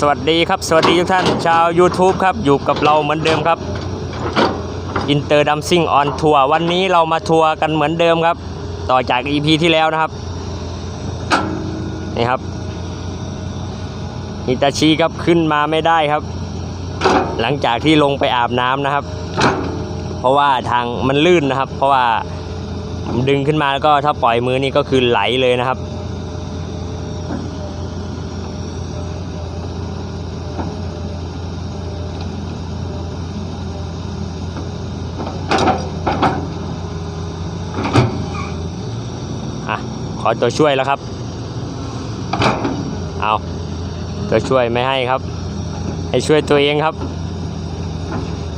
สวัสดีครับ สวัสดีทุกท่านชาว YouTube ครับ อยู่กับเราเหมือนเดิมครับอินเตอร์ดัมซิ่งออนทัวร์วันนี้เรามาทัวร์กันเหมือนเดิมครับ ต่อจาก EP ที่แล้วนะครับ นี่ครับฮิตาชิครับขึ้นมาไม่ได้ครับ หลังจากที่ลงไปอาบน้ำนะครับ เพราะว่าทางมันลื่นนะครับ เพราะว่าดึงขึ้นมาแล้วก็ถ้าปล่อยมือนี่ก็คือไหลเลยนะครับ อะขอตัวช่วยแล้วครับ เอาตัวช่วยไม่ให้ครับ ให้ช่วยตัวเองครับ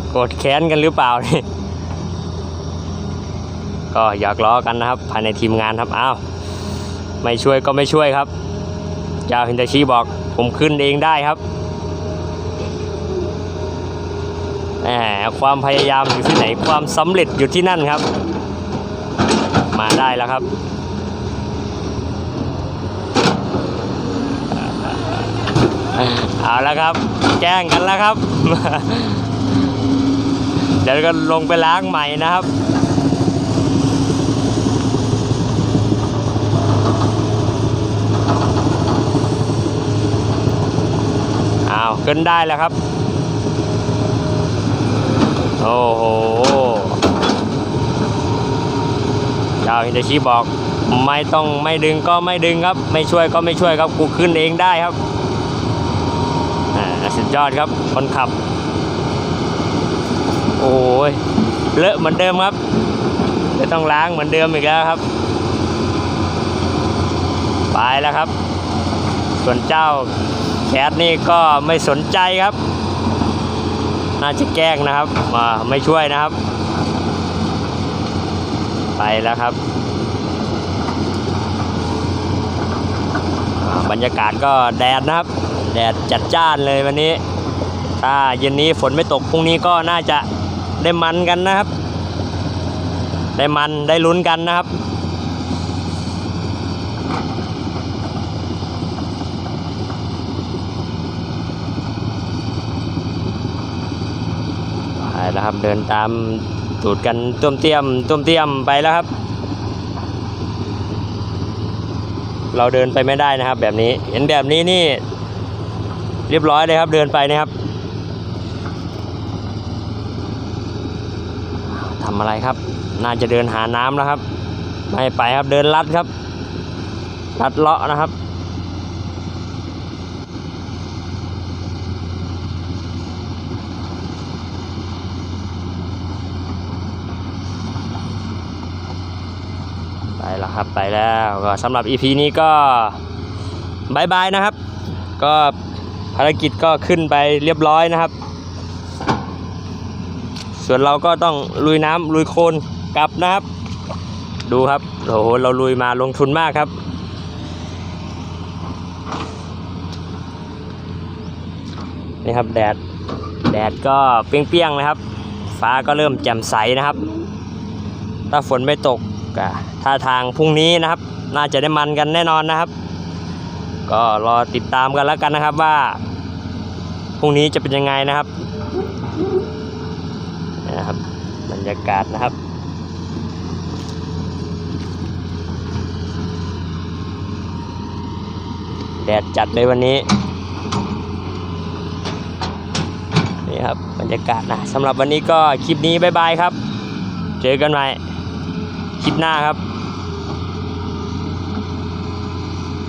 โกรธแค้นกันหรือเปล่านี่ก็อยากล้อกันนะครับ ภายในทีมงานครับอ้าวไม่ช่วยก็ไม่ช่วยครับเจ้าฮินตาชิบอกผมขึ้นเองได้ครับแหมความพยายามอยู่ที่ไหนความสำเร็จอยู่ที่นั่นครับ มาได้แล้วครับ เอาแล้วครับ แกล้งกันแล้วครับ เดี๋ยวก็ลงไปล้างใหม่นะครับเอาขึ้นได้แล้วครับ โอ้โหเจ้าฮินเดชิบอกไม่ต้องไม่ดึงก็ไม่ดึงครับ ไม่ช่วยก็ไม่ช่วยครับกูขึ้นเองได้ครับ ยอดครับ คนขับ โอ้ยเลอะเหมือนเดิมครับจะต้องล้างเหมือนเดิมอีกแล้วครับ ไปแล้วครับ ส่วนเจ้าแคทนี่ก็ไม่สนใจครับ น่าจะแกล้งนะครับมาไม่ช่วยนะครับ ไปแล้วครับบรรยากาศก็แดดนะครับ แดดจัดจ้านเลยวันนี้ ถ้าเย็นนี้ฝนไม่ตกพรุ่งนี้ก็น่าจะได้มันกันนะครับ ได้มันได้ลุ้นกันนะครับไปแล้วครับเดินตามตูดกันต้มเตี้ยมต้มเตี้ยมไปแล้วครับ เราเดินไปไม่ได้นะครับแบบนี้ เห็นแบบนี้นี่ เรียบร้อยเลยครับเดินไปนะครับทำอะไรครับ น่าจะเดินหาน้ำแล้วครับ ไม่ไปครับเดินลัดครับลัดเลาะนะครับไปแล้วครับไปแล้วก็สำหรับ EP นี้ก็บายบายนะครับ ก็ ภารกิจก็ขึ้นไปเรียบร้อยนะครับ ส่วนเราก็ต้องลุยน้ำลุยโคลนกลับนะครับ ดูครับโอ้โหเราลุยมาลงทุนมากครับ นี่ครับแดดแดดก็เปรี้ยงๆนะครับ ฟ้าก็เริ่มแจ่มใสนะครับ ถ้าฝนไม่ตกก็ท่าทางพรุ่งนี้นะครับ น่าจะได้มันกันแน่นอนนะครับ ก็รอติดตามกันแล้วกันนะครับว่าพรุ่งนี้จะเป็นยังไงนะครับนี่นะครับบรรยากาศนะครับแดดจัดเลยวันนี้นี่ครับบรรยากาศนะสำหรับวันนี้ก็คลิปนี้บ๊ายบายครับ เจอกันใหม่คลิปหน้าครับ